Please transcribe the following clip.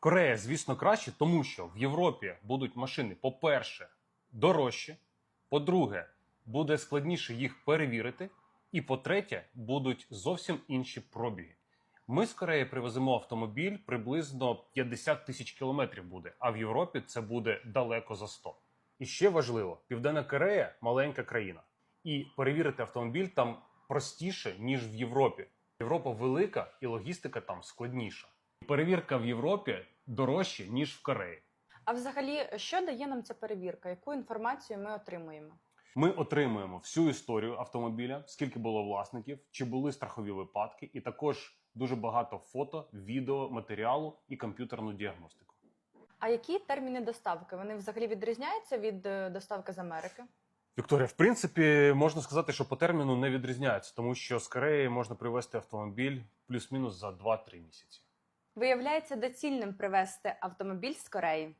Корея, звісно, краще, тому що в Європі будуть машини, по-перше, дорожчі, по-друге, буде складніше їх перевірити, і по-третє, будуть зовсім інші пробіги. Ми з Кореї привеземо автомобіль приблизно 50 тисяч кілометрів буде, а в Європі це буде далеко за 100. І ще важливо, Південна Корея маленька країна, і перевірити автомобіль там простіше ніж в Європі. Європа велика і логістика там складніша. Перевірка в Європі дорожче ніж в Кореї. А взагалі, що дає нам ця перевірка? Яку інформацію ми отримуємо? Ми отримуємо всю історію автомобіля, скільки було власників, чи були страхові випадки, і також дуже багато фото, відео, матеріалу і комп'ютерну діагностику. А які терміни доставки? Вони взагалі відрізняються від е, доставки з Америки? Вікторія, в принципі, можна сказати, що по терміну не відрізняється, тому що з Кореї можна привезти автомобіль плюс-мінус за 2-3 місяці. Виявляється доцільним привезти автомобіль з Кореї.